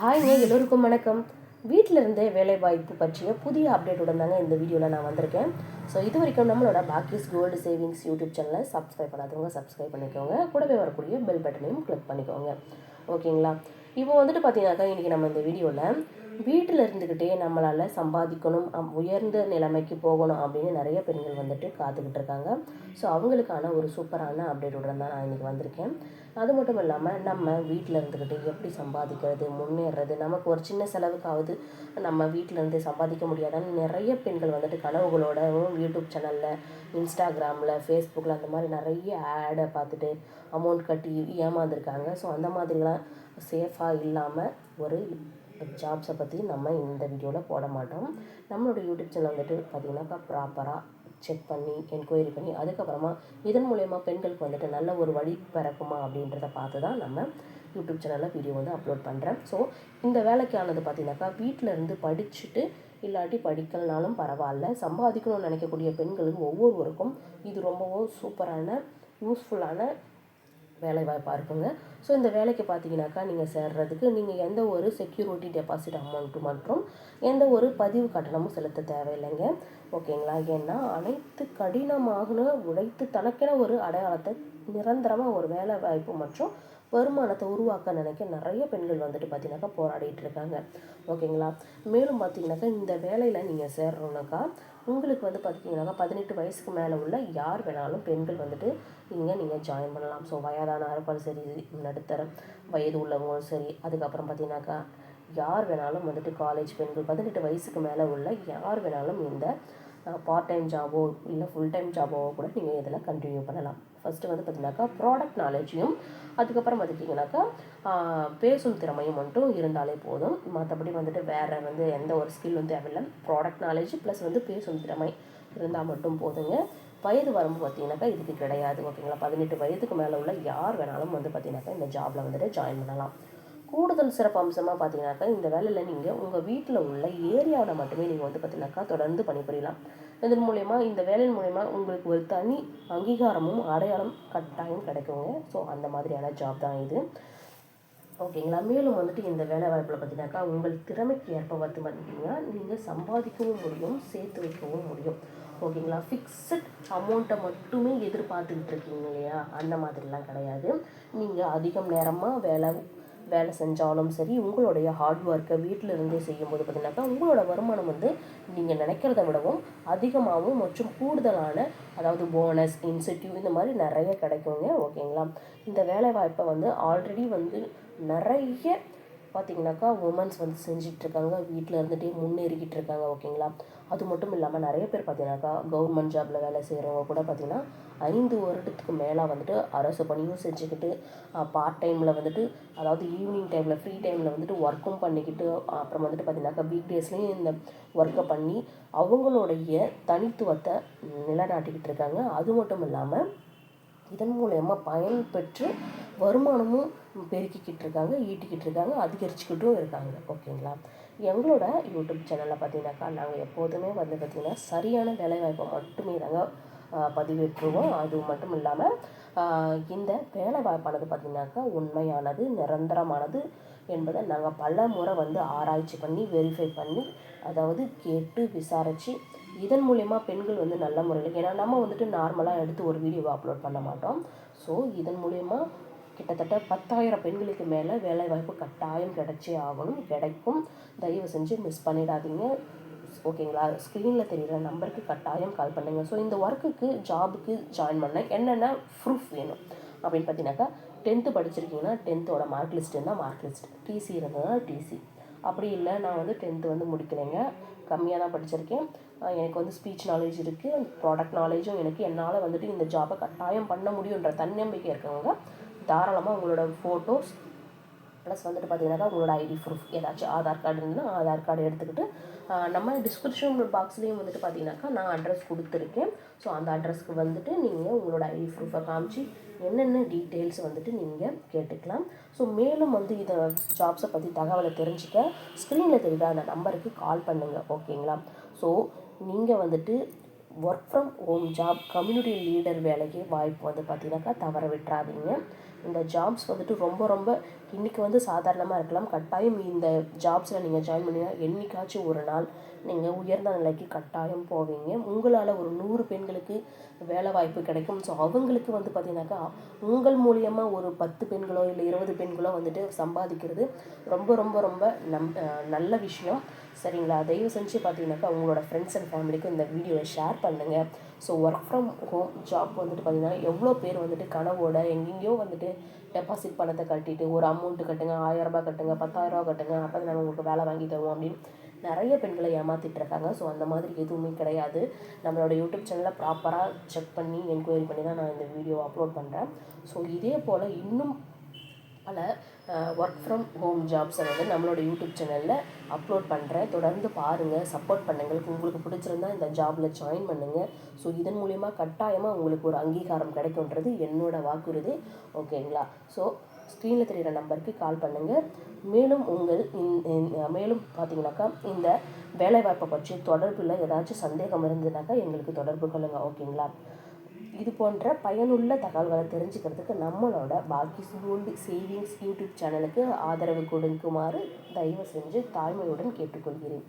ஹாய்ங்க எல்லோருக்கும் வணக்கம். வீட்டில் இருந்தே வேலைவாய்ப்பு பற்றிய புதிய அப்டேட்டுடன் தாங்க இந்த வீடியோவில் நான் வந்திருக்கேன். ஸோ இது வரைக்கும் நம்மளோட பாக்கிஸ் கோல்டு சேவிங்ஸ் யூடியூப் சேனலை சப்ஸ்கிரைப் பண்ணாதவங்க சப்ஸ்கிரைப் பண்ணிக்கோங்க. கூடவே வரக்கூடிய பெல் பட்டனையும் கிளிக் பண்ணிக்கோங்க. ஓகேங்களா? இப்போ வந்துட்டு பார்த்தீங்கன்னாக்கா இன்றைக்கி நம்ம இந்த வீடியோவில் வீட்டில் இருந்துக்கிட்டே நம்மளால் சம்பாதிக்கணும் அம்- உயர்ந்த நிலைமைக்கு போகணும் அப்படின்னு நிறைய பெண்கள் வந்துட்டு காத்துக்கிட்டு இருக்காங்க. ஸோ அவங்களுக்கான ஒரு சூப்பரான அப்டேட்டுடன் தான் நான் இன்றைக்கி வந்திருக்கேன். அது மட்டும் இல்லாமல் நம்ம வீட்டில் இருந்துக்கிட்டு எப்படி சம்பாதிக்கிறது முன்னேறது நமக்கு ஒரு சின்ன செலவுக்காவது நம்ம வீட்டில் இருந்து சம்பாதிக்க முடியாதான்னு நிறைய பெண்கள் வந்துட்டு கனவுகளோடவும் யூடியூப் சேனலில் இன்ஸ்டாகிராமில் ஃபேஸ்புக்கில் அந்த மாதிரி நிறைய ஆடை பார்த்துட்டு அமௌண்ட் கட்டி ஏமாந்துருக்காங்க. ஸோ அந்த மாதிரிலாம் சேஃபாக இல்லாமல் ஒரு ஜாப்ஸை பற்றி நம்ம இந்த வீடியோவில் போட மாட்டோம். நம்மளோட யூடியூப் சேனல் வந்துட்டு பார்த்திங்கனாக்கா ப்ராப்பராக செக் பண்ணி என்கொயரி பண்ணி அதுக்கப்புறமா இதன் மூலயமா பெண்களுக்கு வந்துட்டு நல்ல ஒரு வழி பிறக்குமா அப்படின்றத பார்த்து தான் நம்ம யூடியூப் சேனலில் வீடியோ வந்து அப்லோட் பண்ணுறேன் ஸோ இந்த வேலைக்கானது பார்த்திங்கனாக்கா வீட்டில் இருந்து படிச்சுட்டு இல்லாட்டி படிக்கலனாலும் பரவாயில்ல. சம்பாதிக்கணும்னு நினைக்கக்கூடிய பெண்களுக்கு ஒவ்வொருவருக்கும் இது ரொம்பவும் சூப்பரான யூஸ்ஃபுல்லான வேலை வாய்ப்பாக இருக்குங்க ஸோ இந்த வேலைக்கு பார்த்தீங்கன்னாக்கா நீங்கள் சேர்றதுக்கு நீங்கள் எந்த ஒரு செக்யூரிட்டி டெபாசிட் அமௌண்ட்டு மற்றும் எந்த ஒரு பதிவு கட்டணமும் செலுத்த தேவையில்லைங்க. ஓகேங்களா? ஏன்னா அனைத்து கடினமாக உழைத்து தனக்கென ஒரு அடையாளத்தை நிரந்தரமாக ஒரு வேலை வாய்ப்பு மற்றும் வருமானத்தை உருவாக்க நினைக்க நிறைய பெண்கள் வந்துட்டு பார்த்தீங்கன்னாக்கா போராடிட்டு இருக்காங்க. ஓகேங்களா? மேலும் பார்த்தீங்கன்னாக்கா இந்த வேலையில் நீங்கள் சேர்றோம்னாக்கா உங்களுக்கு வந்து பார்த்தீங்கன்னாக்கா பதினெட்டு வயசுக்கு மேலே உள்ள யார் வேணாலும் பெண்கள் வந்துட்டு இங்கே நீங்கள் ஜாயின் பண்ணலாம். ஸோ வயதான இருப்பாலும் சரி நடுத்தர வயது உள்ளவங்களும் சரி அதுக்கப்புறம் பார்த்தீங்கன்னாக்கா யார் வேணாலும் வந்துட்டு காலேஜ் பெண்கள் பதினெட்டு வயசுக்கு மேலே உள்ள யார் வேணாலும் இந்த பார்ட் டைம் ஜாபோ இல்லை ஃபுல் டைம் ஜாபோவோ கூட நீங்கள் இதில் கண்டினியூ பண்ணலாம். ஃபஸ்ட்டு வந்து பார்த்தீங்கன்னாக்கா ப்ராடக்ட் நாலேஜையும் அதுக்கப்புறம் பார்த்துட்டிங்கனாக்கா பேசும் திறமையும் மட்டும் இருந்தாலே போதும். மற்றபடி வந்துட்டு வேறு வந்து எந்த ஒரு ஸ்கில் வந்து தேவையில்லை. ப்ராடக்ட் நாலேஜ் ப்ளஸ் வந்து பேசும் திறமை இருந்தால் மட்டும் போதுங்க. வயது வரம்பு பார்த்தீங்கன்னாக்கா இதுக்கு கிடையாது ஓகேங்களா பதினெட்டு வயதுக்கு மேலே உள்ள யார் வேணாலும் வந்து பார்த்தீங்கன்னாக்கா இந்த ஜாபில் வந்துட்டு ஜாயின் பண்ணலாம். கூடுதல் சிறப்பு அம்சமாக பார்த்தீங்கன்னாக்கா இந்த வேலையில் நீங்கள் உங்கள் வீட்டில் உள்ள ஏரியாவில் மட்டுமே நீங்கள் வந்து பார்த்தீங்கன்னாக்கா தொடர்ந்து பணிபுரியலாம். இதன் மூலயமா இந்த வேலையின் மூலயமா உங்களுக்கு ஒரு தனி அங்கீகாரமும் அடையாளம் கட்டாயம் கிடைக்குங்க. ஸோ அந்த மாதிரியான ஜாப் தான் இது. ஓகேங்களா மேலும் வந்துட்டு இந்த வேலை வாய்ப்பில் பார்த்தீங்கன்னாக்கா உங்கள் திறமைக்கு ஏற்ப வந்து பார்த்தீங்கன்னா நீங்கள் சம்பாதிக்கவும் முடியும் சேர்த்து வைக்கவும் முடியும். ஓகேங்களா ஃபிக்ஸட் அமௌண்ட்டை மட்டுமே எதிர்பார்த்துக்கிட்டு இருக்கீங்க இல்லையா? அந்த மாதிரிலாம் கிடையாது. நீங்கள் அதிகம் நேரமாக வேலை வேலை செஞ்சாலும் சரி உங்களுடைய ஹார்ட் ஒர்க்கை வீட்டில் இருந்தே செய்யும்போது பார்த்தீங்கன்னாக்கா உங்களோட வருமானம் வந்து நீங்கள் நினைக்கிறத விடவும் அதிகமாகவும் மற்றும் கூடுதலான அதாவது போனஸ் இன்சென்டிவ் இந்த மாதிரி நிறைய கிடைக்குங்க. ஓகேங்களா? இந்த வேலை வாய்ப்பை வந்து ஆல்ரெடி வந்து நிறைய பார்த்தீங்கன்னாக்கா உமன்ஸ் வந்து செஞ்சுட்டு இருக்காங்க வீட்டில் இருந்துகிட்டே முன்னேறிக்கிட்டு இருக்காங்க ஓகேங்களா? அது மட்டும் இல்லாமல் நிறைய பேர் பார்த்தீங்கன்னாக்கா கவர்மெண்ட் ஜாபில் வேலை செய்கிறவங்க கூட பார்த்தீங்கன்னா ஐந்து வருடத்துக்கு மேலே வந்துட்டு அரசு பணியும் செஞ்சுக்கிட்டு பார்ட் டைமில் வந்துட்டு அதாவது ஈவினிங் டைமில் ஃப்ரீ டைமில் வந்துட்டு ஒர்க்கும் பண்ணிக்கிட்டு அப்புறம் வந்துட்டு பார்த்தீங்கன்னாக்கா வீக் டேஸ்லேயும் இந்த ஒர்க்கை பண்ணி அவங்களுடைய தனித்துவத்தை நிலைநாட்டிக்கிட்டு இருக்காங்க அது மட்டும் இல்லாமல் இதன் மூலயமா பயன் பெற்று வருமானமும் பெருக்கிக்கிட்டு இருக்காங்க ஈட்டிக்கிட்டு இருக்காங்க அதிகரிச்சுக்கிட்டும் இருக்காங்க. ஓகேங்களா? எங்களோட யூடியூப் சேனலில் பார்த்தீங்கன்னாக்கா நாங்கள் எப்போதுமே வந்து பார்த்திங்கன்னா சரியான வேலைவாய்ப்பை மட்டுமே தாங்க பதிவேற்றுவோம். அது மட்டும் இல்லாமல் இந்த வேலைவாய்ப்பானது பார்த்திங்கனாக்கா உண்மையானது நிரந்தரமானது என்பதை நாங்கள் பல முறை வந்து ஆராய்ச்சி பண்ணி வெரிஃபை பண்ணி அதாவது கேட்டு விசாரித்து இதன் மூலயமா பெண்கள் வந்து நல்ல முறையில் ஏன்னா நம்ம வந்துட்டு நார்மலாக எடுத்து ஒரு வீடியோவை அப்லோட் பண்ண மாட்டோம். ஸோ இதன் மூலயமா கிட்டத்தட்ட பத்தாயிரம் பெண்களுக்கு மேலே வேலைவாய்ப்பு கட்டாயம் கிடைச்சே ஆகணும் கிடைக்கும். தயவு செஞ்சு மிஸ் பண்ணிடாதீங்க. ஓகேங்களா ஸ்க்ரீனில் தெரிகிற நம்பருக்கு கட்டாயம் கால் பண்ணுங்க. ஸோ இந்த ஒர்க்குக்கு ஜாபுக்கு ஜாயின் பண்ண என்னென்ன ப்ரூஃப் வேணும்? அப்படின்னு பார்த்தீங்கன்னாக்கா டென்த்து படிச்சிருக்கீங்கன்னா டென்த்தோட மார்க் லிஸ்ட் இருந்தால் மார்க் லிஸ்ட் டிசி இருந்ததுன்னா டிசி அப்படி இல்லை நான் வந்து டென்த்து வந்து முடிக்கலைங்க கம்மியாக தான் படிச்சிருக்கேன். எனக்கு வந்து ஸ்பீச் நாலேஜ் இருக்குது ப்ராடக்ட் நாலேஜும் எனக்கு என்னால் வந்துட்டு இந்த ஜாபை கட்டாயம் பண்ண முடியுன்ற தன்னம்பிக்கை இருக்கவங்க தாராளமாக உங்களோட ஃபோட்டோஸ் ப்ளஸ் வந்துட்டு பார்த்தீங்கன்னாக்கா உங்களோட ஐடி ப்ரூஃப் ஏதாச்சும் ஆதார் கார்டு இருந்ததுன்னா ஆதார் கார்டு எடுத்துக்கிட்டு நம்ம டிஸ்கிரிப்ஷன் பாக்ஸ்லேயும் வந்துட்டு பார்த்தீங்கன்னாக்கா நான் அட்ரஸ் கொடுத்துருக்கேன். ஸோ அந்த அட்ரஸ்க்கு வந்துட்டு நீங்கள் உங்களோட ஐடி ப்ரூஃபை காமிச்சு என்னென்ன டீட்டெயில்ஸ் வந்துட்டு நீங்கள் கேட்டுக்கலாம். ஸோ மேலும் வந்து இதை ஜாப்ஸை பற்றி தகவலை தெரிஞ்சுக்க ஸ்க்ரீனில் தெரியுதா அந்த நம்பருக்கு கால் பண்ணுங்கள் ஓகேங்களா ஸோ நீங்கள் வந்துட்டு work from home job community leader வேலைக்கு வாய்ப்பு வந்து பார்த்தீங்கன்னாக்கா தவற விட்டுறாதீங்க. இந்த ஜாப்ஸ் வந்துட்டு ரொம்ப ரொம்ப இன்றைக்கி வந்து சாதாரணமாக இருக்கலாம். கட்டாயம் இந்த ஜாப்ஸில் நீங்கள் ஜாயின் பண்ணினா என்றைக்காச்சும் ஒரு நாள் நீங்கள் உயர்ந்த நிலைக்கு கட்டாயம் போவீங்க. உங்களால் ஒரு நூறு பெண்களுக்கு வேலை வாய்ப்பு கிடைக்கும். ஸோ அவங்களுக்கு வந்து பார்த்தீங்கன்னாக்கா உங்கள் மூலியமாக ஒரு பத்து பெண்களோ இல்லை இருபது பெண்களோ வந்துட்டு சம்பாதிக்கிறது ரொம்ப ரொம்ப ரொம்ப நம் நல்ல விஷயம். சரிங்களா? தயவு செஞ்சு பார்த்தீங்கன்னாக்கா உங்களோட ஃப்ரெண்ட்ஸ் அண்ட் ஃபேமிலிக்கு இந்த வீடியோவை ஷேர் பண்ணுங்கள் so work from home job வந்துட்டு பார்த்திங்கன்னா எவ்வளோ பேர் வந்துட்டு கனவோட எங்கெங்கேயோ வந்துட்டு டெபாசிட் பணத்தை கட்டிட்டு ஒரு அமௌண்ட்டு கட்டுங்க ஆயிரம் கட்டுங்க பத்தாயிரம் கட்டுங்க அப்போ நாங்கள் உங்களுக்கு வேலை வாங்கி தருவோம் அப்படின்னு நிறைய பெண்களை ஏமாத்திட்டு இருக்காங்க. ஸோ அந்த மாதிரி எதுவுமே கிடையாது. நம்மளோட யூடியூப் சேனலை ப்ராப்பராக செக் பண்ணி என்கொயரி பண்ணி தான் நான் இந்த வீடியோ அப்லோட் பண்ணுறேன் ஸோ இதே போல் இன்னும் பல ஒர்க் ஃப்ரம் ஹோம் ஜாப்ஸை வந்து நம்மளோட யூடியூப் சேனலில் அப்லோட் பண்ணுறேன் தொடர்ந்து பாருங்கள் சப்போர்ட் பண்ணுங்கள். உங்களுக்கு பிடிச்சிருந்தா இந்த ஜாபில் ஜாயின் பண்ணுங்கள் ஸோ இதன் மூலிமா கட்டாயமாக உங்களுக்கு ஒரு அங்கீகாரம் கிடைக்கும்ன்றது என்னோடய வாக்குறுதி. ஓகேங்களா ஸோ ஸ்க்ரீனில் தெரிகிற நம்பருக்கு கால் பண்ணுங்கள் மேலும் உங்கள் மேலும் பார்த்தீங்கன்னாக்கா இந்த வேலைவாய்ப்பை பற்றி தொடர்பில் ஏதாச்சும் சந்தேகம் இருந்ததுனாக்கா எங்களுக்கு தொடர்பு கொள்ளுங்கள் ஓகேங்களா இது போன்ற பயனுள்ள தகவல்களை தெரிஞ்சுக்கிறதுக்கு நம்மளோட பாக்கி கோல்டு சேவிங்ஸ் யூடியூப் சேனலுக்கு ஆதரவு கொடுக்குமாறு தயவு செஞ்சு தாழ்மையுடன் கேட்டுக்கொள்கிறேன்.